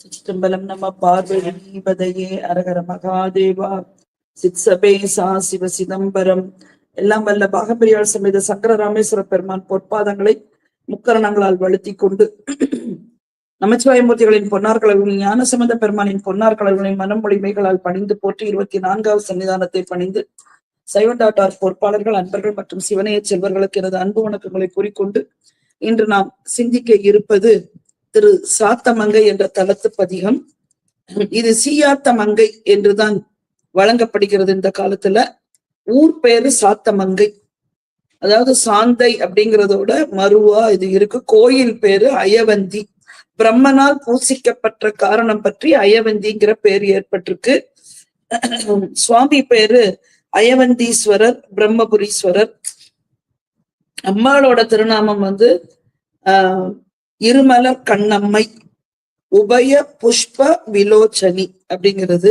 சிற்றம்பலம் நம்ம பார்வதிபதையே அரகர மகாதேவா சித்சபேசா சிவ சிதம்பரம். எல்லாம் வல்ல பாகப்பிரியாள் சமேத சங்கர ராமேஸ்வர பெருமான் பொற்பாதங்களை முக்கரணங்களால் வழுத்தி கொண்டு நமச்சிவாயமூர்த்திகளின் பொன்னார் கலர்களின் ஞான சம்பந்த பெருமானின் பொன்னார் கலர்களின் பணிந்து போற்றி இருபத்தி நான்காவது சன்னிதானத்தை பணிந்து சைவண்டாட்டார் பொறுப்பாளர்கள் அன்பர்கள் மற்றும் சிவனைய செல்வர்களுக்கு எனது அன்பு வணக்கங்களை கூறிக்கொண்டு இன்று நாம் சிந்திக்க இருப்பது திரு சாத்தமங்கை என்ற தலத்து பதிகம். இது சீயாத்தமங்கை என்றுதான் வழங்கப்படுகிறது இந்த காலத்துல. ஊர் பேரு சாத்தமங்கை. அதாவது சாந்தை அப்படிங்கிறதோட மருவா இது இருக்கு. கோயில் பேரு அயவந்தி. பிரம்மனால் பூசிக்கப்பட்ட காரணம் பற்றி அயவந்திங்கிற பேர் ஏற்பட்டிருக்கு. சுவாமி பேரு அயவந்தீஸ்வரர் பிரம்மபுரீஸ்வரர். அம்மாளோட திருநாமம் வந்து ஆஹ் இருமலர் கண்ணம்மை உபய புஷ்ப விலோச்சனி அப்படிங்கிறது.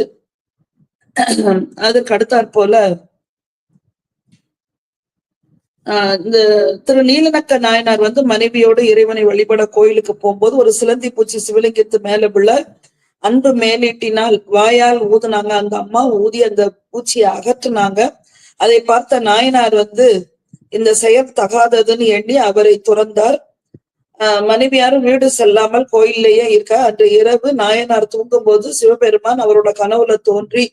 அதுக்கு அடுத்தாற் போல ஆஹ் இந்த திரு நீலநக்க நாயனார் வந்து மனைவியோடு இறைவனை வழிபட கோயிலுக்கு போகும்போது ஒரு சிலந்தி பூச்சி சிவலிங்கத்து மேல விழ அன்பு மேலீட்டினால் வாயால் ஊதுனாங்க. அந்த அம்மா ஊதி அந்த பூச்சியை அகற்றுனாங்க. அதை பார்த்த நாயனார் வந்து இந்த செயல் தகாததுன்னு எண்ணி அவரை துறந்தார். மனைவியாரும் வீடு செல்லாமல் கோயிலேயே இருக்க அன்று இரவு நாயனார் தூங்கும் போது சிவபெருமான் அவரோட கனவுல தோன்றி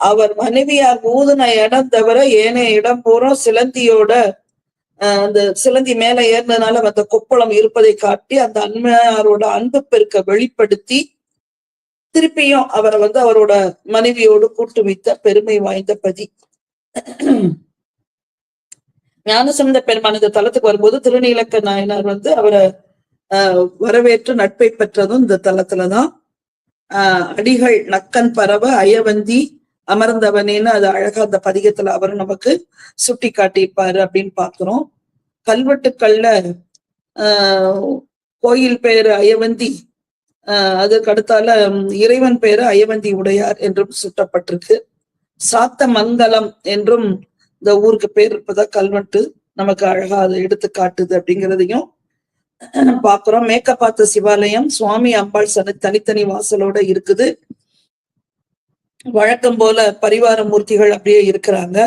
அவர் மனைவியார் ஊதுன இடம் தவிர ஏனைய இடம் பூரா சிலந்தியோட அந்த சிலந்தி மேல ஏறினதுனால அந்த கொப்பளம் இருப்பதை காட்டி அந்த அன்மையாரோட அன்பு பெருக்க வெளிப்படுத்தி திருப்பியும் அவரை வந்து அவரோட மனைவியோடு கூட்டு வைத்த பெருமை வாய்ந்த பதி. ஞானசம்பந்த பெருமான் இந்த தலத்துக்கு வரும்போது திருநீலக்க நாயனார் வந்து அவரை ஆஹ் வரவேற்று நட்பை பெற்றதும் இந்த தலத்துலதான். ஆஹ் அடிகள் நக்கன் பரவ அயவந்தி அமர்ந்தவனேன்னு அது அழகா அந்த பதிகத்துல அவரும் நமக்கு சுட்டி காட்டியிருப்பாரு அப்படின்னு பாக்குறோம் கல்வெட்டுக்கள்ல ஆஹ் கோயில் பெயரு அயவந்தி ஆஹ் அதுக்கு அடுத்தால இறைவன் பெயரு அயவந்தி உடையார் என்றும் சுட்டப்பட்டிருக்கு. சாத்த மங்கலம் என்றும் இந்த ஊருக்கு பேர் இருப்பதா கல்வெட்டு நமக்கு அழகா அதை எடுத்து காட்டுது அப்படிங்கிறதையும் பாக்குறோம் பார்த்த சிவாலயம் சுவாமி அம்பாள் சனி தனித்தனி வாசலோட இருக்குது. வழக்கம் போல பரிவார மூர்த்திகள் அப்படியே இருக்கிறாங்க.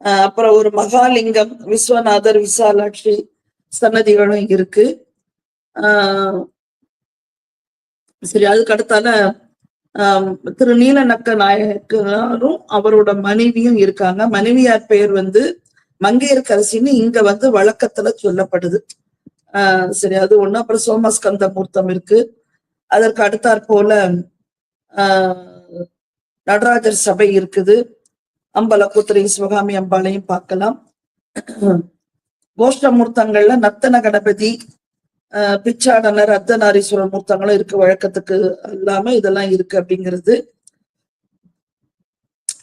அஹ் அப்புறம் ஒரு மகாலிங்கம் விஸ்வநாதர் விசாலாட்சி சன்னதிகளும் இருக்கு. ஆஹ் சரி அதுக்கு அடுத்தால திரு நீலநக்க நாயகரும் அவரோட மனைவியும் இருக்காங்க. மனைவியார் பெயர் வந்து மங்கையர்கரசின்னு இங்க வந்து வழக்கத்துல சொல்லப்படுது. ஆஹ் சரி அது ஒண்ணு. அப்புறம் சோமஸ்கந்த மூர்த்தம் இருக்கு. அதற்கு அடுத்தாற் போல ஆஹ் நடராஜர் சபை இருக்குது. அம்பலக்குத்திரை சிவகாமி அம்பாளையும் பார்க்கலாம். கோஷ்டமூர்த்தங்கள்ல நத்தன கணபதி பிச்சாடனர் அர்த்தநாரீஸ்வரர் மூர்த்தங்களும் இருக்கு வழக்கத்துக்கு. இல்லாம இதெல்லாம் இருக்கு அப்படிங்கிறது.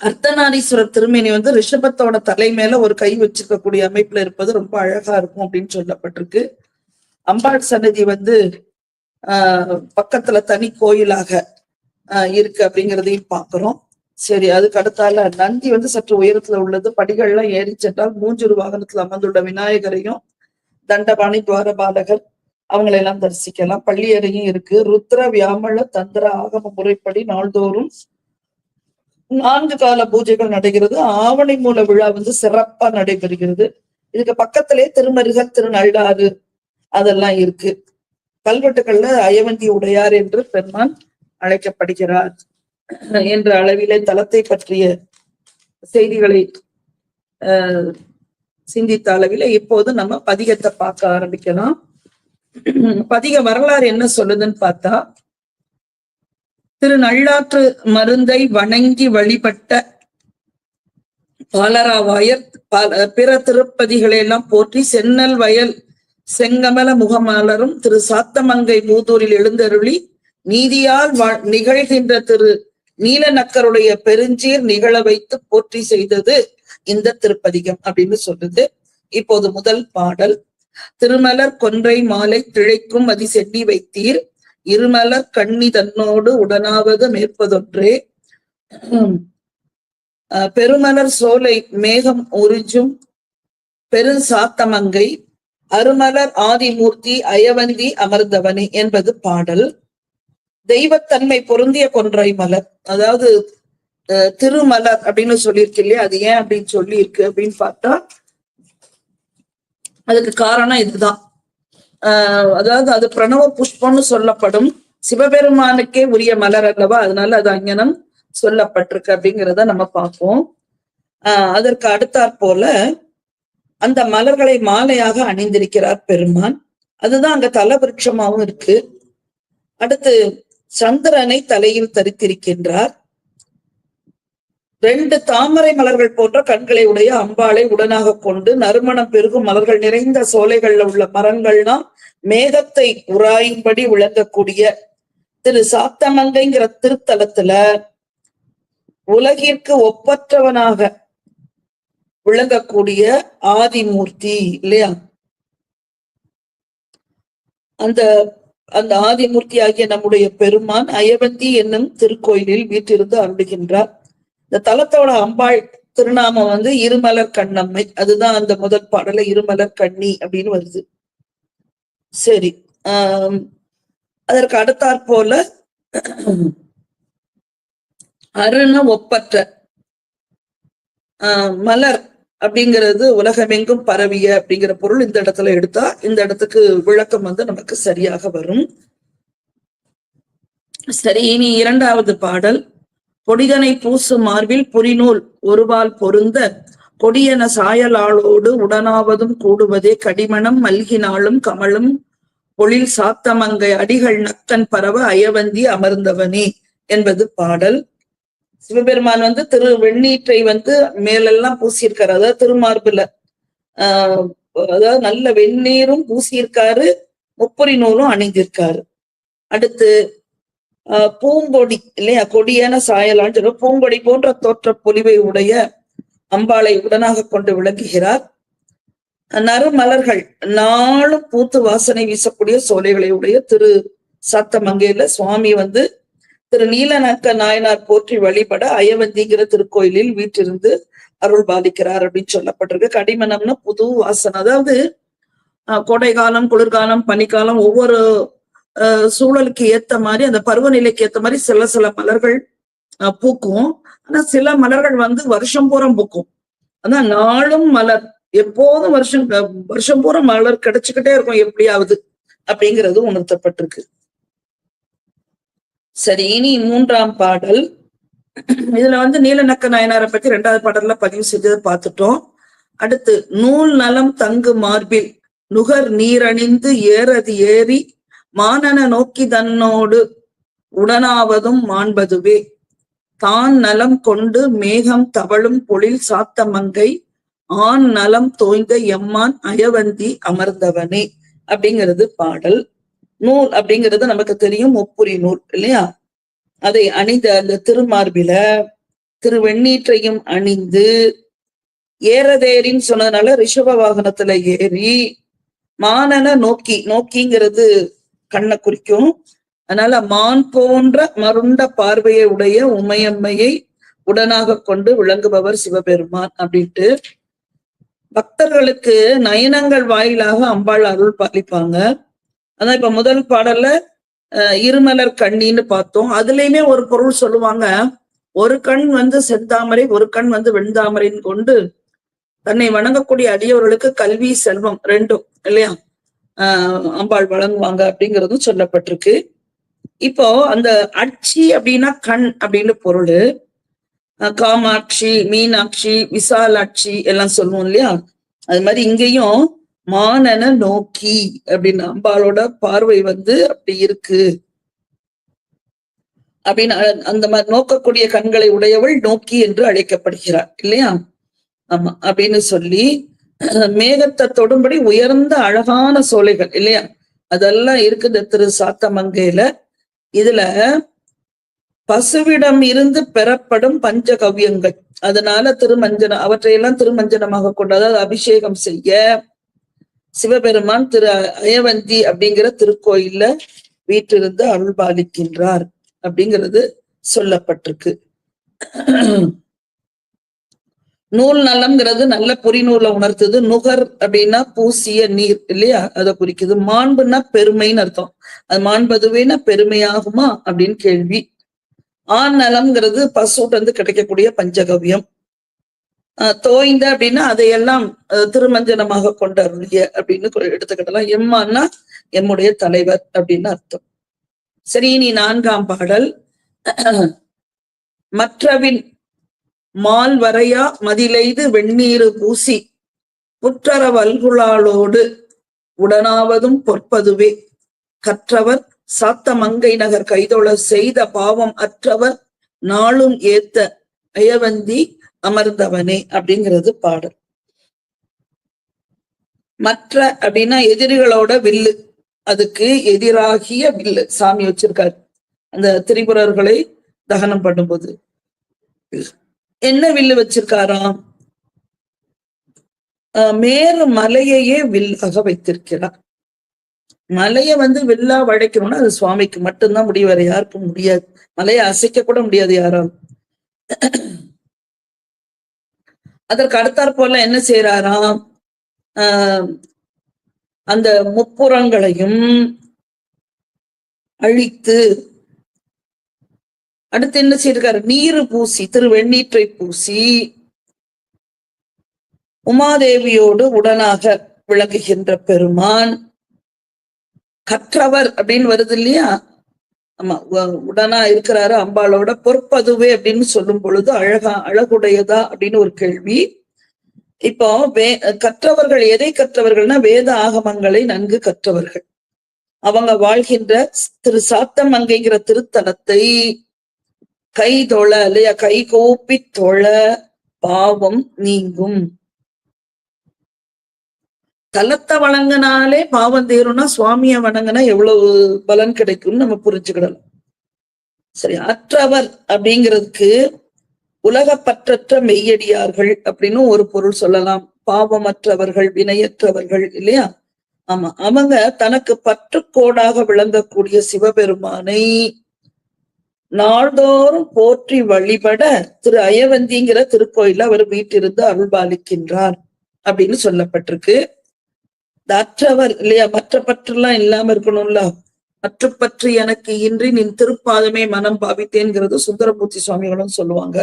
அர்த்தநாரீஸ்வரர் திருமேனி வந்து ரிஷபத்தோட தலை மேல ஒரு கை வச்சிருக்கக்கூடிய அமைப்புல இருப்பது ரொம்ப அழகா இருக்கும் அப்படின்னு சொல்லப்பட்டிருக்கு. அம்பாள் சன்னதி வந்து ஆஹ் பக்கத்துல தனி கோயிலாக ஆஹ் இருக்கு அப்படிங்கிறதையும் பாக்குறோம். சரி அதுக்கு அடுத்தால நந்தி வந்து சற்று உயரத்துல உள்ளது. படிகள்லாம் ஏறி சென்றால் மூஞ்சூர் வாகனத்துல அமர்ந்துள்ள விநாயகரையும் தண்டபாணி துவாரபாலகர் அவங்களை எல்லாம் தரிசிக்கலாம். பள்ளியறையும் இருக்கு. ருத்ர வியாமள தந்திர ஆகம முறைப்படி நாள்தோறும் நான்கு கால பூஜைகள் நடைகிறது. ஆவணி மூல விழா வந்து சிறப்பா நடைபெறுகிறது. இதுக்கு பக்கத்திலே திருமருகல் திருநள்ளாறு அதெல்லாம் இருக்கு. கல்வெட்டுகள்ல அயவந்தி உடையார் என்று பெருமான் அழைக்கப்படுகிறார். என்ற அளவிலே தலத்தை பற்றிய செய்திகளை அஹ் சிந்தித்த அளவில இப்போது நம்ம பதிகத்தை பார்க்க ஆரம்பிக்கலாம். பதிக வரலாறு என்ன சொல்லுதுன்னு பார்த்தா திரு நள்ளாற்று மருந்தை வணங்கி வழிபட்ட பாலராவாயர் பிற திருப்பதிகளை எல்லாம் போற்றி சென்னல் வயல் செங்கமல முகமாலரும் திரு சாத்தமங்கை மூதூரில் எழுந்தருளி நீதியால் நிகழ்கின்ற திரு நீலநக்கருடைய பெருஞ்சீர் நிகழ வைத்து போற்றி செய்தது இந்த திருப்பதிகம் அப்படின்னு சொல்லுது. இப்போது முதல் பாடல். திருமலர் கொன்றை மாலை திழைக்கும் அதி சென்னி வைத்தீர். இருமலர் கண்ணி தன்னோடு உடனாவது மேற்பதொன்றே. பெருமலர் சோலை மேகம் உறிஞ்சும். பெருசாத்தமங்கை அருமலர் ஆதிமூர்த்தி அயவந்தி அமர்ந்தவனே என்பது பாடல். தெய்வத்தன்மை பொருந்திய கொன்றை மலர். அதாவது அஹ், திருமலர் அப்படின்னு சொல்லியிருக்கு இல்லையா? அது ஏன் அப்படின்னு சொல்லி இருக்கு அப்படின்னு பார்த்தா அதுக்கு காரணம் இதுதான். ஆஹ் அதாவது அது பிரணவ புஷ்பம்னு சொல்லப்படும். சிவபெருமானுக்கே உரிய மலர் அல்லவா? அதனால அது அங்ஙனம் சொல்லப்பட்டிருக்கு அப்படிங்கிறத நம்ம பார்ப்போம். ஆஹ் அதற்கு அடுத்தாற் போல அந்த மலர்களை மாலையாக அணிந்திருக்கிறார் பெருமான். அதுதான் அங்க தலவிருட்சமாவும் இருக்கு. அடுத்து சந்திரனை தலையில் தரித்திருக்கின்றார். ரெண்டு தாமரை மலர்கள் போன்ற கண்களை உடைய அம்பாளை உடனாக கொண்டு நறுமணம் பெருகும் மலர்கள் நிறைந்த சோலைகள்ல உள்ள மரங்கள்னா மேகத்தை உராயும்படி விளங்கக்கூடிய திரு சாத்தமங்கைங்கிற திருத்தலத்துல உலகிற்கு ஒப்பற்றவனாக விளங்கக்கூடிய ஆதிமூர்த்தி இல்லையா? அந்த அந்த ஆதிமூர்த்தி ஆகிய நம்முடைய பெருமான் அயவந்தி என்னும் திருக்கோயிலில் வீட்டிருந்து அருளுகின்றார். இந்த தலத்தோட அம்பாள் திருநாமம் வந்து இருமலர் கண்ணம்மை. அதுதான் அந்த முதல் பாடல இருமலர் கண்ணி அப்படின்னு வருது. சரி ஆஹ் அதற்கு அடுத்தாற் போல அருண ஒப்பற்ற ஆஹ் மலர் அப்படிங்கிறது உலகமெங்கும் பரவிய அப்படிங்கிற பொருள் இந்த இடத்துல எடுத்தா இந்த இடத்துக்கு விளக்கம் வந்து நமக்கு சரியாக வரும். சரி இனி இரண்டாவது பாடல். பொடிதனை பூசு மார்பில் புரிநூல் ஒருவால் பொருந்த கொடியன சாயலாளோடு உடனாவதும் கூடுவதே கடிமணம் மல்கினாலும் கமலும் பொழில் சாத்தமங்கை அடிகள் நத்தன் பரவ அயவந்தி அமர்ந்தவனே என்பது பாடல். சிவபெருமான் வந்து திரு வெண்ணீற்றை வந்து மேலெல்லாம் பூசியிருக்காரு. அதாவது திருமார்புல ஆஹ் அதாவது நல்ல வெந்நீரும் பூசியிருக்காரு முப்பொறி நூலும் அணிந்திருக்காரு. அடுத்து பூங்கொடி இல்லையா? கொடியான சாயலான்னு சொல்றோம் பூங்கொடி போன்ற தோற்ற பொலிவை உடைய அம்பாளை உடனாக கொண்டு விளங்குகிறார் நறுமலர்கள் நாளும் பூத்து வாசனை வீசக்கூடிய சோலைகளை உடைய திரு சாத்தமங்கையில சுவாமி வந்து திரு நீலநக்க நாயனார் போற்றி வழிபட அயவந்திங்கிற திருக்கோயிலில் வீற்றிருந்து அருள் பாலிக்கிறார் அப்படின்னு சொல்லப்பட்டிருக்கு. கடிமனம்னா புது வாசனை. அதாவது ஆஹ் கோடை காலம் குளிர்காலம் பனிக்காலம் ஒவ்வொரு சூழலுக்கு ஏத்த மாதிரி அந்த பருவநிலைக்கு ஏத்த மாதிரி சில சில மலர்கள் பூக்கும். ஆனா சில மலர்கள் வந்து வருஷம் பூரா பூக்கும். ஆனா நாளும் மலர். எப்போதும் வருஷம் வருஷம் பூரா மலர் கிடைச்சுக்கிட்டே இருக்கும். எப்படியாவது அப்படிங்கிறது உணர்த்தப்பட்டிருக்கு. சரி இனி மூன்றாம் பாடல். இதுல வந்து நீலநக்க நாயனாரை பத்தி ரெண்டாவது பாடல்ல பதிவு செஞ்சதை பார்த்துட்டோம். அடுத்து நூல் நலம் தங்கு மார்பில் நுகர் நீரணிந்து ஏறது ஏறி மானன நோக்கி தன்னோடு உடனாவதும் மாண்பதுவே. தான் நலம் கொண்டு மேகம் தவழும் பொழில் சாத்தமங்கை ஆண் நலம் தோய்ந்த எம்மான் அயவந்தி அமர்ந்தவனே அப்படிங்கிறது பாடல். நூல் அப்படிங்கிறது நமக்கு தெரியும் முப்புரி நூல் இல்லையா? அதை அணிந்த அந்த திருமார்பில திருவெண்ணீற்றையும் அணிந்து ஏறதேரின்னு சொன்னதுனால ரிஷப வாகனத்துல ஏறி மானன நோக்கி நோக்கிங்கிறது கண்ணை குறிக்கும். அதனால மான் போன்ற மருண்ட பார்வையை உடைய உமையம்மையை உடனாக கொண்டு விளங்குபவர் சிவபெருமான் அப்படின்ட்டு. பக்தர்களுக்கு நயனங்கள் வாயிலாக அம்பாள் அருள் பாலிப்பாங்க. அதான் இப்ப முதல் பாடல்ல அஹ், இருமலர் கண்ணின்னு பார்த்தோம். அதுலயுமே ஒரு பொருள் சொல்லுவாங்க. ஒரு கண் வந்து செந்தாமரை ஒரு கண் வந்து வெண்தாமரைன்னு கொண்டு தன்னை வணங்கக்கூடிய அடியவர்களுக்கு கல்வி செல்வம் ரெண்டும் இல்லையா? ஆஹ் அம்பாள் வழங்குவாங்க அப்படிங்கிறதும் சொல்லப்பட்டிருக்கு. இப்போ அந்த அட்சி அப்படின்னா கண் அப்படின்னு பொருள். காமாட்சி மீனாட்சி விசாலாட்சி எல்லாம் சொல்லுவோம் இல்லையா? அது மாதிரி இங்கேயும் மானன நோக்கி அப்படின்னு அம்பாளோட பார்வை வந்து அப்படி இருக்கு. அப்படின்னு அந்த மாதிரி நோக்கக்கூடிய கண்களை உடையவள் நோக்கி என்று அழைக்கப்படுகிறார் இல்லையா? ஆமா அப்படின்னு சொல்லி மேகத்தை தொடும்படி உயர்ந்த அழகான சோலைகள் இல்லையா? அதெல்லாம் இருக்குது திரு சாத்தமங்கையில. இதுல பசுவிடம் இருந்து பெறப்படும் பஞ்ச கவ்யங்கள் அதனால திருமஞ்சனம் அவற்றையெல்லாம் திருமஞ்சனமாக கொண்டு அதாவது அபிஷேகம் செய்ய சிவபெருமான் திரு அயவந்தி அப்படிங்கிற திருக்கோயில்ல வீட்டிலிருந்து அருள் பாலிக்கின்றார் அப்படிங்கிறது சொல்லப்பட்டிருக்கு. நூல் நலம்ங்கிறது நல்ல பொறிநூலை உணர்த்துது. நுகர் அப்படின்னா பூசிய நீர் இல்லையா? அதை குறிக்குது. மாண்புன்னா பெருமைன்னு அர்த்தம். அது மாண்பதுவேனா பெருமையாகுமா அப்படின்னு கேள்வி. ஆண் நலம்ங்கிறது பசுட்டு வந்து கிடைக்கக்கூடிய பஞ்சகவ்யம். ஆஹ் தோய்ந்த அப்படின்னா அதையெல்லாம் திருமஞ்சனமாக கொண்டருளிய அப்படின்னு எடுத்துக்கிட்டலாம். எம்மான்னா எம்முடைய தலைவர் அப்படின்னு அர்த்தம். சரி இனி நான்காம் பாடல். மற்றவின் மால் வரையா மதிலைது வெண்ணீரு பூசி புற்றர வல்குழாளோடு உடனாவதும் பொற்பதுவே. கற்றவர் சாத்த மங்கை நகர் கைதொழ செய்த பாவம் அற்றவர் நாளும் ஏத்த அயவந்தி அமர்ந்தவனே அப்படிங்கிறது பாடல். மற்ற அப்படின்னா எதிரிகளோட வில்லு. அதுக்கு எதிராகிய வில்லு சாமி வச்சிருக்காரு. அந்த திரிபுரர்களை தகனம் பண்ணும்போது. என்ன வில்லு வச்சிருக்காராம்? ஆஹ் மேரு மலையையே வில்லாக வைத்திருக்கிறார். மலையை வந்து வில்லா வளைக்கணும்னா அது சுவாமிக்கு மட்டும்தான் முடியும் வேற யாருக்கும் முடியாது. மலையை அசைக்க கூட முடியாது யாராலும். அதற்கு அடுத்தாற் போல என்ன செய்யறாராம் ஆஹ் அந்த முப்புறங்களையும் அழித்து அடுத்து என்ன செய்யிருக்காரு நீரு பூசி திரு வெண்ணீற்றை பூசி உமாதேவியோடு உடனாக விளங்குகின்ற பெருமான். கற்றவர் அப்படின்னு வருது இல்லையா? ஆமா உடனா இருக்கிறாரு அம்பாளோட பொற்பதுவே அப்படின்னு சொல்லும் பொழுது அழகா அழகுடையதா அப்படின்னு ஒரு கேள்வி. இப்போ வே கற்றவர்கள் எதை கற்றவர்கள்னா வேத ஆகமங்களை நன்கு கற்றவர்கள். அவங்க வாழ்கின்ற திரு சாத்தம் அங்கைங்கிற திருத்தலத்தை கை தொழ இல்லையா? கை கோப்பி தொழ பாவம் நீங்கும். தலத்தை வணங்கினாலே பாவம் தீரும்னா சுவாமிய வணங்கினா எவ்வளவு பலன் கிடைக்கும்னு நம்ம புரிஞ்சுக்கிடலாம். சரி அற்றவர் அப்படிங்கிறதுக்கு உலகப்பற்றற்ற மெய்யடியார்கள் அப்படின்னு ஒரு பொருள் சொல்லலாம். பாவமற்றவர்கள் வினையற்றவர்கள் இல்லையா? ஆமா அவங்க தனக்கு பற்றுக்கோடாக விளங்கக்கூடிய சிவபெருமானை நாள்தோறும் போற்றி வழிபட திரு அயவந்திங்கிற திருக்கோயில அவர் வீட்டிலிருந்து அருள்பாலிக்கின்றார் அப்படின்னு சொல்லப்பட்டிருக்கு. அற்றவர் இல்லையா மற்ற பற்றெல்லாம் இல்லாம இருக்கணும்ல? மற்ற பற்று எனக்கு இன்றி நின் திருப்பாதமே மனம் பாவித்தேங்கிறது சுந்தரமூர்த்தி சுவாமிகளும் சொல்லுவாங்க.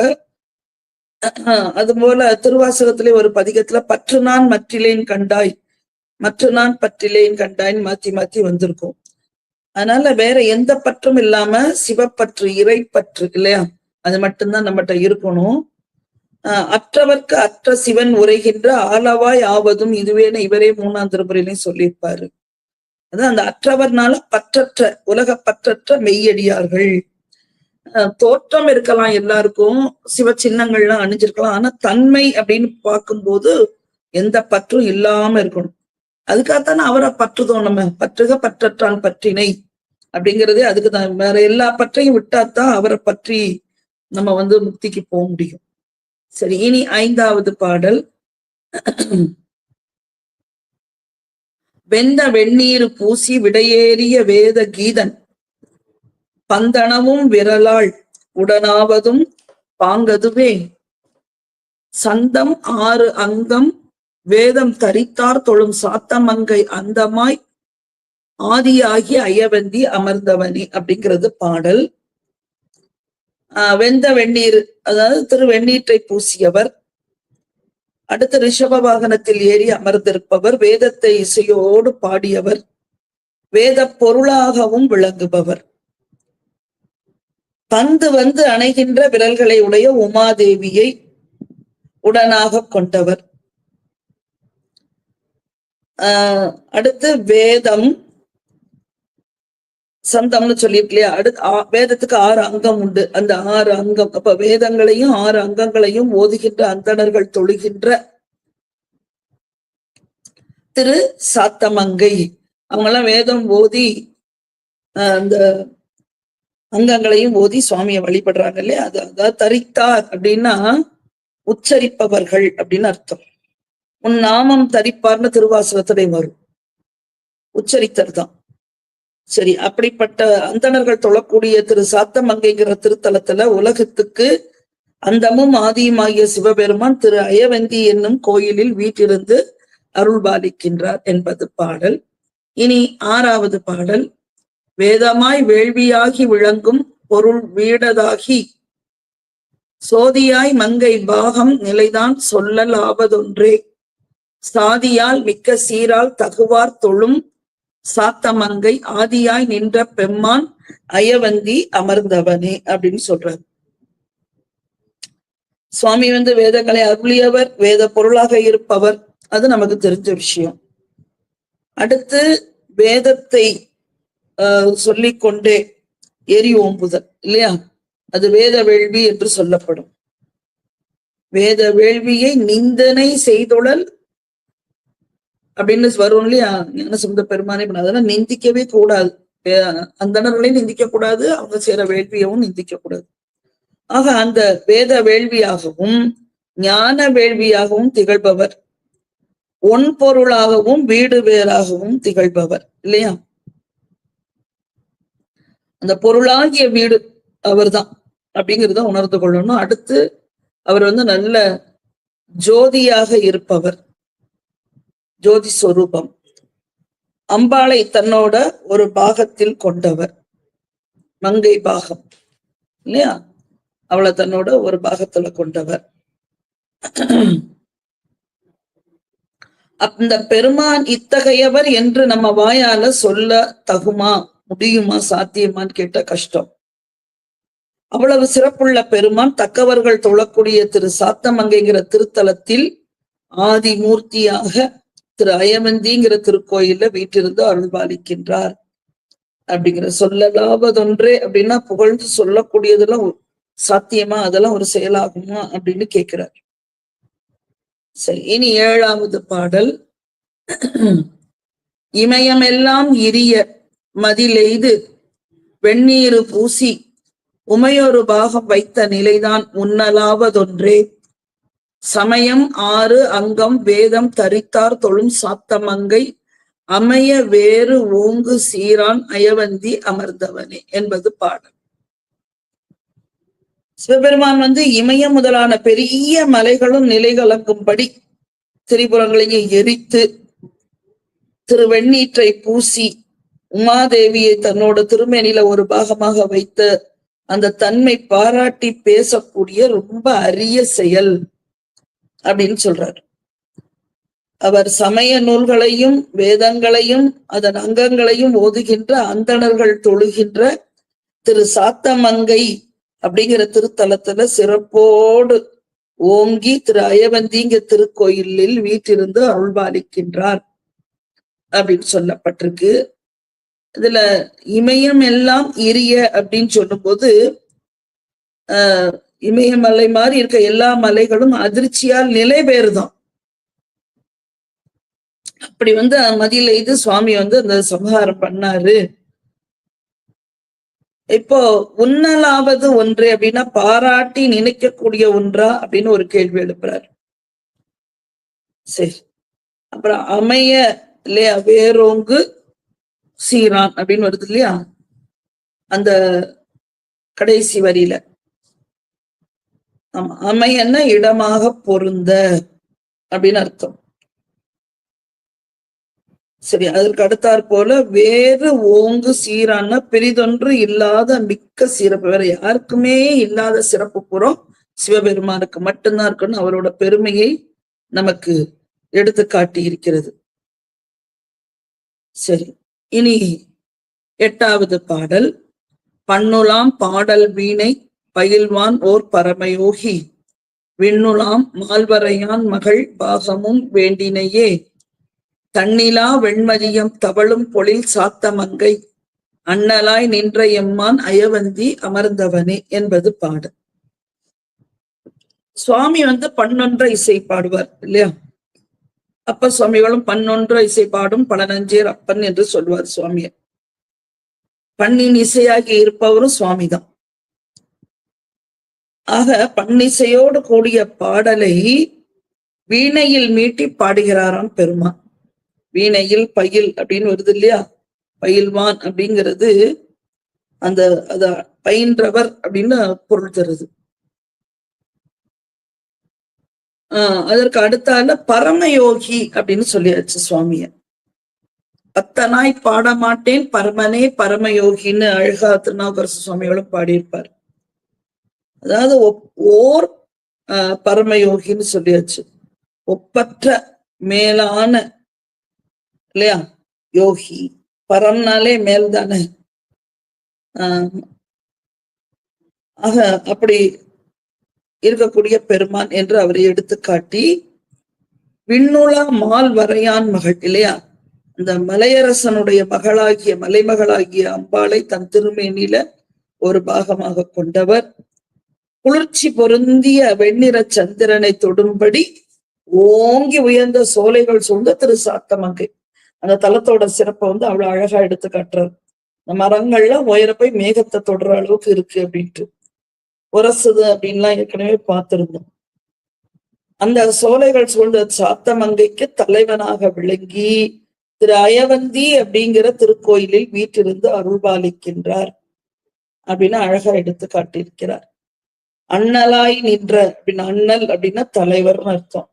அது போல திருவாசகத்திலே ஒரு பதிகத்துல பற்று நான் மற்றிலேன் கண்டாய் மற்ற நான் பற்றிலேன் கண்டாய்ன்னு மாத்தி மாத்தி வந்திருக்கும். அதனால வேற எந்த பற்றும் இல்லாம சிவப்பற்று இறைப்பற்று இல்லையா? அது மட்டும்தான் நம்மகிட்ட இருக்கணும். ஆஹ் அற்றவர்க்கு அற்ற சிவன் உரைகின்ற ஆளவாய் ஆவதும் இதுவேன இவரே மூணாம் திருமுறையிலையும் சொல்லியிருப்பாரு. அதான் அந்த அற்றவர்னால பற்றற்ற உலக பற்றற்ற மெய்யடியார்கள். ஆஹ் தோற்றம் இருக்கலாம் எல்லாருக்கும் சிவ சின்னங்கள்லாம் அணிஞ்சிருக்கலாம். ஆனா தன்மை அப்படின்னு பார்க்கும்போது எந்த பற்றும் இல்லாம இருக்கணும். அதுக்காகத்தானே அவரை பற்றுதோம் நம்ம. பற்றுக பற்றற்றான் பற்றினை. அப்படிங்கிறதே அதுக்கு தான் வேற எல்லா பற்றையும் விட்டாதான் அவரை பற்றி நம்ம வந்து முக்திக்கு போக முடியும். சரி இனி ஐந்தாவது பாடல். வெந்த வெந்நீர் பூசி விடையேறிய வேத கீதன். பந்தனமும் விரலாள் உடனாவதும் பாங்கதுவே. சந்தம் ஆறு அங்கம் வேதம் தரித்தார் தொழும் சாத்தமங்கை அந்தமாய் ஆதியாகி அயவந்தி அமர்ந்தவனி அப்படிங்கிறது பாடல். ஆஹ் வெந்த வெந்நீர் அதாவது திரு வெந்நீற்றை பூசியவர். அடுத்து ரிஷப வாகனத்தில் ஏறி அமர்ந்திருப்பவர் வேதத்தை இசையோடு பாடியவர் வேத பொருளாகவும் விளங்குபவர். பந்து வந்து அணைகின்ற விரல்களை உடைய உமாதேவியை உடனாக கொண்டவர். அடுத்து வேதம். சந்தம்னு சொல்லியிருக்கு இல்லையா அடுத்து வேதத்துக்கு ஆறு அங்கம் உண்டு. அந்த ஆறு அங்கம் அப்ப வேதங்களையும் ஆறு அங்கங்களையும் ஓதுகின்ற அந்தணர்கள் தொழுகின்ற திரு சாத்தமங்கை. அவங்கெல்லாம் வேதம் ஓதி அந்த அங்கங்களையும் ஓதி சுவாமியை வழிபடுறாங்க இல்லையா? அது அதாவது தரித்தார் அப்படின்னா உச்சரிப்பவர்கள் அப்படின்னு அர்த்தம். உன் நாமம் தரிப்பார்னு திருவாசகத்திலே வரும். உச்சரித்தர் தான் சரி அப்படிப்பட்ட அந்தணர்கள் தொழக்கூடிய திரு சாத்தமங்கைங்கிற திருத்தலத்துல உலகத்துக்கு அந்தமும் ஆதியுமாகிய சிவபெருமான் திரு அயவந்தி என்னும் கோயிலில் வீட்டிருந்து அருள்பாலிக்கின்றார் என்பது பாடல். இனி ஆறாவது பாடல். வேதமாய் வேள்வியாகி விளங்கும் பொருள் வீடதாகி சோதியாய் மங்கை பாகம் நிலைதான் சொல்லல் ஆவதொன்றே சாதியால் மிக்க சீரால் தகுவார் தொழும் சாத்தமங்கை ஆதியாய் நின்ற பெம்மான் அயவந்தி அமர்ந்தவனே அப்படின்னு சொல்றார். சுவாமி வந்து வேதங்களை அருளியவர் வேத பொருளாக இருப்பவர் அது நமக்கு தெரிஞ்ச விஷயம். அடுத்து வேதத்தை ஆஹ் சொல்லிக்கொண்டே எரி ஓம்புதல் இல்லையா? அது வேத வேள்வி என்று சொல்லப்படும். வேத வேள்வியை நிந்தனை செய்துடல் அப்படின்னு வரும் இல்லையா? ஞான சொந்த பெருமானே பண்ண அதெல்லாம் நிந்திக்கவே கூடாது. அந்தணர்களையும் நிந்திக்க கூடாது அவங்க செய்யற வேள்வியவும் நிந்திக்க கூடாது. ஆக அந்த வேத வேள்வியாகவும் ஞான வேள்வியாகவும் திகழ்பவர். ஒன் பொருளாகவும் வீடு வேறாகவும் திகழ்பவர் இல்லையா? அந்த பொருளாகிய வீடு அவர்தான் அப்படிங்கிறத உணர்ந்து கொள்ளணும். அடுத்து அவர் வந்து நல்ல ஜோதியாக இருப்பவர். ஜோதி சொரூபம். அம்பாளை தன்னோட ஒரு பாகத்தில் கொண்டவர். மங்கை பாகம். இல்லையா? அவளை தன்னோட ஒரு பாகத்துல கொண்டவர். அந்த பெருமான் இத்தகையவர் என்று நம்ம வாயால சொல்ல தகுமா? முடியுமா? சாத்தியமான்னு கேட்ட கஷ்டம். அவ்வளவு சிறப்புள்ள பெருமான் தக்கவர்கள் தொழக்கூடிய திரு சாத்தமங்கைங்கிற திருத்தலத்தில் ஆதி மூர்த்தியாக திரு அயமந்திங்கிற திருக்கோயில வீட்டிருந்து அருள்பாலிக்கின்றார். அப்படிங்கிற சொல்லலாவதொன்றே அப்படின்னா புகழ்ந்து சொல்லக்கூடியதெல்லாம் சாத்தியமா அதெல்லாம் ஒரு செயலாகுமா அப்படின்னு கேட்கிறார். சரி இனி ஏழாவது பாடல். இமயமெல்லாம் இரிய மதிலெய்து வெந்நீரு பூசி உமையொரு பாகம் வைத்த நிலைதான் உன்னலாவதொன்றே சமயம் ஆறு அங்கம் வேதம் தரித்தார் தொழும் சாத்தமங்கை. அமைய வேறு ஓங்கு சீரான் அயவந்தி அமர்ந்தவனே என்பது பாடல். சிவபெருமான் வந்து இமயம் முதலான பெரிய மலைகளும் நிலைகலங்கும்படி திரிபுரங்களையும் எரித்து திருவெண்ணீற்றை பூசி உமாதேவியை தன்னோட திருமேனில ஒரு பாகமாக வைத்த அந்த தன்மை பாராட்டி பேசக்கூடிய ரொம்ப அரிய செயல். அப்படின்னு சொல்றாரு. அவர் சமய நூல்களையும் வேதங்களையும் அதன் அங்கங்களையும் ஓதுகின்ற அந்தணர்கள் தொழுகின்ற திரு சாத்தமங்கை அப்படிங்கிற திருத்தலத்துல சிறப்போடு ஓங்கி திரு அயவந்திங்க திருக்கோயிலில் வீட்டிருந்து அருள்பாலிக்கின்றார் அப்படின்னு சொல்லப்பட்டிருக்கு. இதுல இமயம் எல்லாம் இரிய அப்படின்னு சொல்லும்போது ஆஹ் இமயமலை மாதிரி இருக்க எல்லா மலைகளும் அதிர்ச்சியால் நிலை பெயர்தான் அப்படி வந்து மதியில இது சுவாமி வந்து அந்த சம்ஹாரம் பண்ணாரு. இப்போ உன்னலாவது ஒன்று அப்படின்னா பாராட்டி நினைக்கக்கூடிய ஒன்றா அப்படின்னு ஒரு கேள்வி எழுப்புறாரு. சரி. அப்புறம் அமைய இல்லையா வேரோங்கு சீரான் அப்படின்னு வருது இல்லையா? அந்த கடைசி வரியில. ஆமா அமையன்னா இடமாக பொருந்த அப்படின்னு அர்த்தம். சரி அதற்கு அடுத்தாற் போல வேறு ஓங்கு சீரான பெரிதொன்று இல்லாத மிக்க சிறப்பு. வேற யாருக்குமே இல்லாத சிறப்பு புறம் சிவபெருமானுக்கு மட்டும்தான் இருக்குன்னு அவரோட பெருமையை நமக்கு எடுத்து காட்டி இருக்கிறது. சரி இனி எட்டாவது பாடல். பண்ணுலாம் பாடல் வீணை பயில்வான் ஓர் பரமயோகி. விண்ணுலாம் மால்வரையான் மகள் பாகமும் வேண்டினையே. தன்னிலா வெண்மதியம் தவழும் பொழில் சாத்தமங்கை அண்ணலாய் நின்ற எம்மான் அயவந்தி அமர்ந்தவனே என்பது பாடு. சுவாமி வந்து பன்னொன்ற இசை பாடுவார் இல்லையா? அப்ப சுவாமிகளும் பன்னொன்ற இசை பாடும் பலனஞ்சேர் அப்பன் என்று சொல்வார் சுவாமிய. பண்ணின் இசையாகி இருப்பவரும் சுவாமிதான். ஆக பன்னிசையோடு கூடிய பாடலை வீணையில் மீட்டி பாடுகிறாராம் பெருமான். வீணையில் பயில் அப்படின்னு வருது இல்லையா? பயில்வான் அப்படிங்கிறது அந்த அத பயின்றவர் அப்படின்னு பொருள் தருது. ஆஹ் அதற்கு அடுத்தால பரமயோகி அப்படின்னு சொல்லியாச்சு சுவாமிய. அத்தனாய் பாட மாட்டேன் பரமனே பரமயோகின்னு அழகா திருநாவுக்கரசு சுவாமிகளும் பாடியிருப்பார். அதாவது ஓர் பரமயோகின்னு சொல்லியாச்சு. ஒப்பற்ற மேலான இல்லையா? யோகி. பரம்னாலே மேல் தானே ஆக அப்படி இருக்கக்கூடிய பெருமான் என்று அவரை எடுத்துக்காட்டி விண்ணுலா மால் வரையான் மகள் இல்லையா? அந்த மலையரசனுடைய மகளாகிய மலைமகளாகிய அம்பாளை தன் திருமேனில ஒரு பாகமாக கொண்டவர். குளிர்ச்சி பொருந்திய வெண்ணிற சந்திரனை தொடும்படி ஓங்கி உயர்ந்த சோலைகள் சூழ்ந்த திரு சாத்தமங்கை அந்த தலத்தோட சிறப்பை வந்து அவ்வளவு அழகா எடுத்து காட்டுறாரு. இந்த மரங்கள்லாம் உயர போய் மேகத்தை தொடுற அளவுக்கு இருக்கு அப்படின்ட்டு. உரசுது அப்படின்லாம் ஏற்கனவே பார்த்திருந்தோம். அந்த சோலைகள் சூழ்ந்த சாத்தமங்கைக்கு தலைவனாக விளங்கி திரு அயவந்தி அப்படிங்கிற திருக்கோயிலில் வீட்டிலிருந்து அருள்பாலிக்கின்றார். அப்படின்னு அழகா எடுத்து காட்டியிருக்கிறார். அண்ணலாய் நின்ற அப்படின்னு அண்ணல் அப்படின்னா தலைவர்னு அர்த்தம்.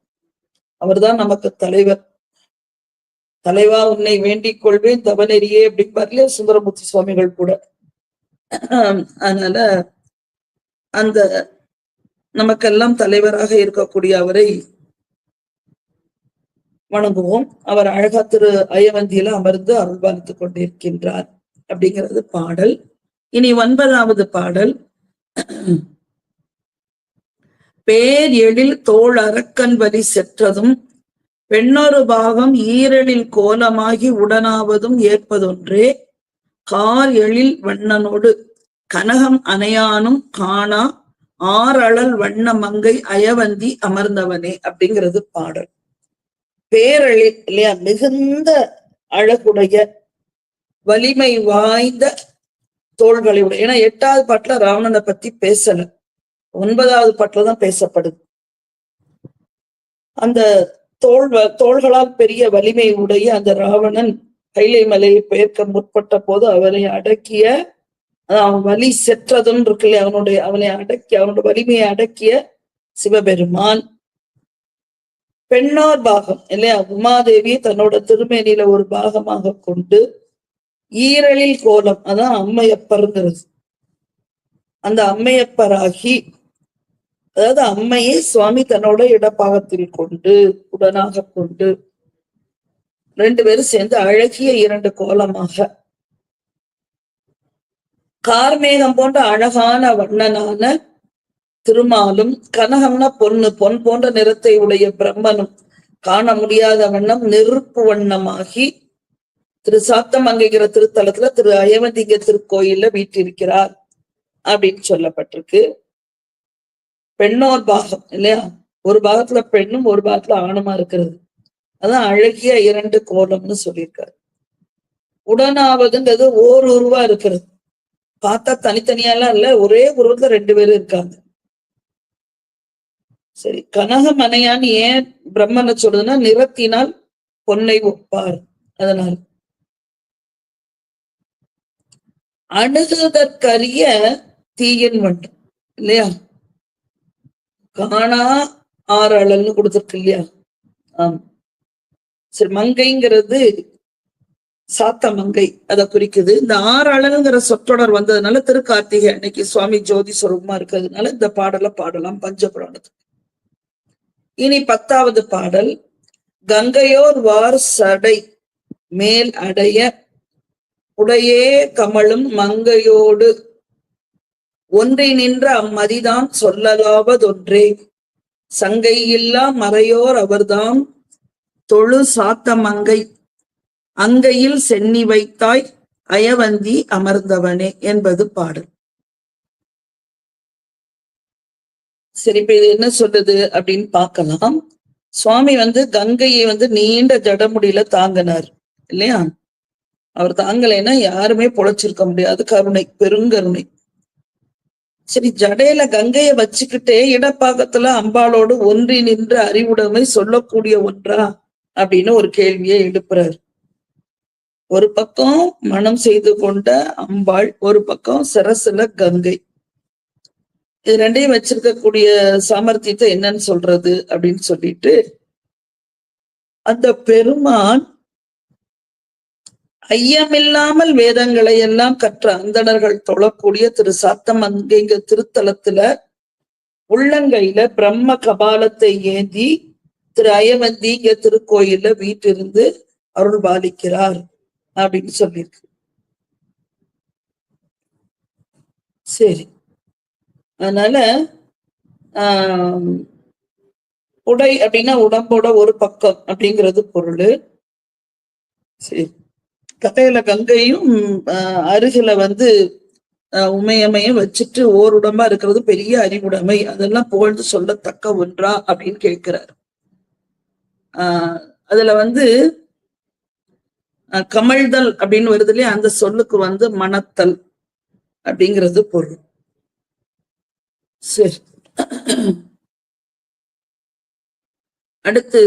அவர்தான் நமக்கு தலைவர். தலைவா உன்னை வேண்டிக் கொள்வேன் தவநெறியே அப்படிப்பார்லயே சுந்தரமூர்த்தி சுவாமிகள் கூட. அதனால அந்த நமக்கெல்லாம் தலைவராக இருக்கக்கூடிய அவரை வணங்குவோம். அவர் அழகா திரு அயவந்தியில அமர்ந்து அருள்பாலித்துக் கொண்டிருக்கின்றார் அப்படிங்கிறது பாடல். இனி ஒன்பதாவது பாடல். பேர் எழில் தோல் அரக்கன் வலி செற்றதும் பெண்ணொரு பாகம் ஈரலில் கோலமாகி உடனாவதும் ஏற்பதொன்றே கார் எழில் வண்ணனோடு கனகம் அணையானும் காணா ஆறழல் வண்ண மங்கை அயவந்தி அமர்ந்தவனே அப்படிங்கிறது பாடல். பேரழில் இல்லையா? மிகுந்த அழகுடைய வலிமை வாய்ந்த தோள்களை உடைய. ஏன்னா எட்டாவது பாட்டுல ராவணனை பத்தி பேசல. ஒன்பதாவது பாட்டுல தான் பேசப்படுது. அந்த தோல் வ- தோள்களால் பெரிய வலிமை உடைய அந்த ராவணன் கைலை மலையை பெயர்க்க முற்பட்ட போது அவனை அடக்கிய அவன் வலி செற்றதுன்னு இருக்கு இல்லையா? அவனுடைய அவனை அடக்கி அவனுடைய வலிமையை அடக்கிய சிவபெருமான். பெண்ணார் பாகம் இல்லையா? உமாதேவி தன்னோட திருமேனியில ஒரு பாகமாக கொண்டு ஈரலில் கோலம் அதான் அம்மையப்பருங்கிறது. அந்த அம்மையப்பராகி அதாவது அம்மையை சுவாமி தன்னோட இடப்பாகத்தில் கொண்டு உடனாக கொண்டு ரெண்டு பேரும் சேர்ந்து அழகிய இரண்டு கோலமாக. கார்மேகம் போன்ற அழகான வண்ணனான திருமாலும் கனகம்னா பொன்னு பொன் போன்ற நிறத்தை உடைய பிரம்மனும் காண முடியாத வண்ணம் நெருப்பு வண்ணமாகி திரு சாத்தமங்கைங்கிற திருத்தலத்துல திரு அயவந்திங்க திருக்கோயில்ல வீட்டிருக்கிறார் அப்படின்னு சொல்லப்பட்டிருக்கு. பெண்ணோர் பாகம் இல்லையா? ஒரு பாகத்துல பெண்ணும் ஒரு பாகத்துல ஆணுமா இருக்கிறது. அதான் அழகிய இரண்டு கோலம்னு சொல்லியிருக்காரு. உடனாவதுங்கிறது ஓர் உருவா இருக்கிறது. பார்த்தா தனித்தனியாலாம் இல்ல ஒரே உருவத்துல ரெண்டு பேரும் இருக்காங்க. சரி கனகமனையான் ஏன் பிரம்மனை சொல்றதுன்னா நிறத்தினால் பொன்னை ஒப்பார். அதனால் அணுகுதற்கரிய தீயின் வண்டம் இல்லையா? காணா ஆறு அழல்னு கொடுத்திருக்கு இல்லையா? ஆம். சரி மங்கைங்கிறது சாத்த மங்கை அதை குறிக்குது. இந்த ஆறு அழகுங்கிற சொற்றொடர் வந்ததுனால திருக்கார்த்திகை அன்னைக்கு சுவாமி ஜோதி சுரூபமா இருக்கிறதுனால இந்த பாடலை பாடலாம் பஞ்சபுராணத்துக்கு இனி பத்தாவது பாடல் கங்கையோர் வார் சடை மேல் அடைய உடையே கமலும் மங்கையோடு ஒன்றை நின்ற அம்மதிதான் சொல்லலாவதொன்றே. சங்கையில்லா மறையோர் அவர்தாம் தொழு சாத்த மங்கை. அங்கையில் சென்னி வைத்தாய் அயவந்தி அமர்ந்தவனே என்பது பாடல். சரி இப்ப இது என்ன சொல்லுது அப்படின்னு பார்க்கலாம். சுவாமி வந்து கங்கையை வந்து நீண்ட ஜடமுடியில தாங்கினார் இல்லையா? அவர் தாங்கலைன்னா யாருமே பொழைச்சிருக்க முடியாது. கருணை பெருங்கருணை. சரி ஜடையில கங்கைய வச்சுக்கிட்டே இடப்பாக்கத்துல அம்பாளோடு ஒன்றி நின்ற அறிவுடைமை சொல்லக்கூடிய ஒன்றா அப்படின்னு ஒரு கேள்வியை எழுப்புறாரு. ஒரு பக்கம் மனம் செய்து கொண்ட அம்பாள் ஒரு பக்கம் சரசுல கங்கை. இது ரெண்டையும் வச்சிருக்கக்கூடிய சாமர்த்தியத்தை என்னன்னு சொல்றது அப்படின்னு சொல்லிட்டு அந்த பெருமான் ஐயமில்லாமல் வேதங்களை எல்லாம் கற்ற அந்தணர்கள் தொழக்கூடிய திரு சாத்தம் அங்கிங்க திருத்தலத்துல உள்ளங்கையில பிரம்ம கபாலத்தை ஏந்தி திரு அயவந்திங்க திருக்கோயில்ல வீட்டிருந்து அருள் பாலிக்கிறார் அப்படின்னு சொல்லியிருக்கு. சரி. அதனால ஆஹ் உடை அப்படின்னா உடம்போட ஒரு பக்கம் அப்படிங்கிறது பொருள். சரி. கதையில கங்கையும் அருகில வந்து உமையமையும் வச்சுட்டு ஓருடமா இருக்கிறது பெரிய அறிவுடைமை. அதெல்லாம் புகழ்ந்து சொல்லத்தக்க ஒன்றா அப்படின்னு கேட்கிறார். ஆஹ் அதுல வந்து கமழ்தல் அப்படின்னு வருது இல்லையா? அந்த சொல்லுக்கு வந்து மணத்தல் அப்படிங்கிறது பொருள். சரி. அடுத்து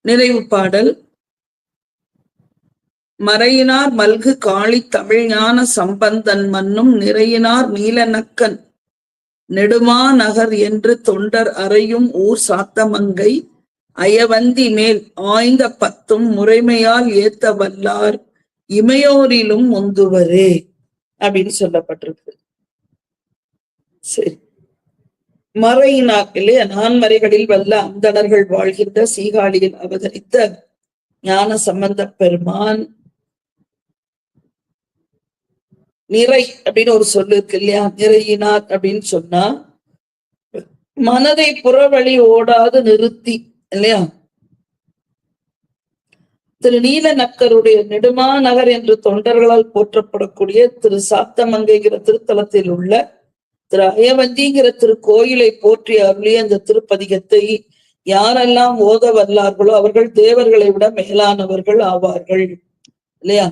நிறைவு பாடல். மறையினார் மல்கு காளி தமிழ்ஞான சம்பந்தன் மன்னும் நிறையினார் நீலநக்கன். நெடுமா நகர் என்று தொண்டர் அறையும் ஊர் சாத்தமங்கை. அயவந்தி மேல் ஆய்ந்த பத்தும் முறைமையால் ஏத்த வல்லார் இமையோரிலும் முந்துவரே அப்படின்னு சொல்லப்பட்டிருக்கு. சரி. மறையினார் இல்லையா நான்மறைகளில் வல்ல அந்தணர்கள் வாழ்கின்ற சீகாழியில் அவதரித்த ஞான சம்பந்த பெருமான் நிறை அப்படின்னு ஒரு சொல்லு இருக்கு இல்லையா? நிறையினார் அப்படின்னு சொன்னா மனதை புறவழி ஓடாது நிறுத்தி இல்லையா? திரு நீல நக்கருடைய நெடுமா நகர் என்று தொண்டர்களால் போற்றப்படக்கூடிய திரு சாத்தமங்கைங்கிற திருத்தலத்தில் உள்ள திரு அயவந்திங்கிற திரு கோயிலை போற்றி அருளிய அந்த திருப்பதிகத்தை யாரெல்லாம் ஓத வல்லார்களோ அவர்கள் தேவர்களை விட மேலானவர்கள் ஆவார்கள் இல்லையா?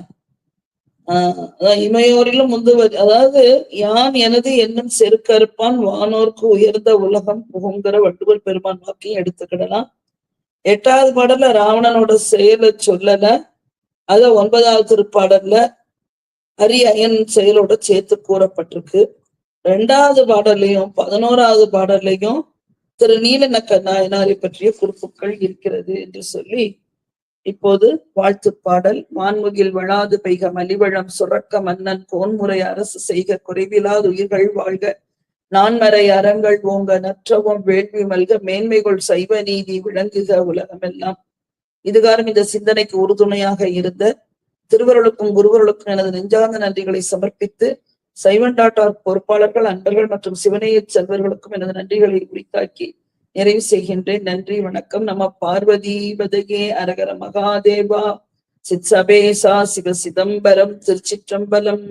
ஆஹ் அதான் இமையோரிலும் முந்துவது அதாவது யான் எனது என்னும் செருக்கறுப்பான் வானோர்க்கு உயர்ந்த உலகம் புகுங்கிற வட்டுவர் பெருமான் வாக்கையும் எடுத்துக்கிடலாம் எட்டாவது பாடல்ல ராவணனோட செயலை சொல்லல. அத ஒன்பதாவது திருப்பாடல்ல அரியன் செயலோட சேர்த்து கூறப்பட்டிருக்கு. ரெண்டாவது பாடல்லையும் பதினோராவது பாடல்லையும் திரு நீலநக்க நாயனாரை பற்றிய குறிப்புகள் இருக்கிறது என்று சொல்லி இப்போது வாழ்த்து பாடல் வான்முகில் வளாது பெய்க மலிவளம் சுரக்க மன்னன் கோன்முறை அரசு செய்க குறைவிலாது உயிர்கள் வாழ்க. நான்மறை அறங்கள் ஓங்க நற்றவும் வேள்வி மல்க மேன்மைகள் சைவ நீதி விளங்குக உலகமெல்லாம். இதுகாரம் இந்த சிந்தனைக்கு உறுதுணையாக இருந்த திருவருளுக்கும் குருவருளுக்கும் எனது நெஞ்சார்ந்த நன்றிகளை சமர்ப்பித்து சைவன் டாட்டார் பொறுப்பாளர்கள் அன்பர்கள் மற்றும் சிவனைய செல்வர்களுக்கும் எனது நன்றிகளை உரித்தாக்கி நிறைவு செய்கின்றேன். நன்றி வணக்கம். நம பார்வதி பதகே அரகர மகாதேவா சித் சபேசா சிவ சிதம்பரம் திருச்சிற்றம்பலம்.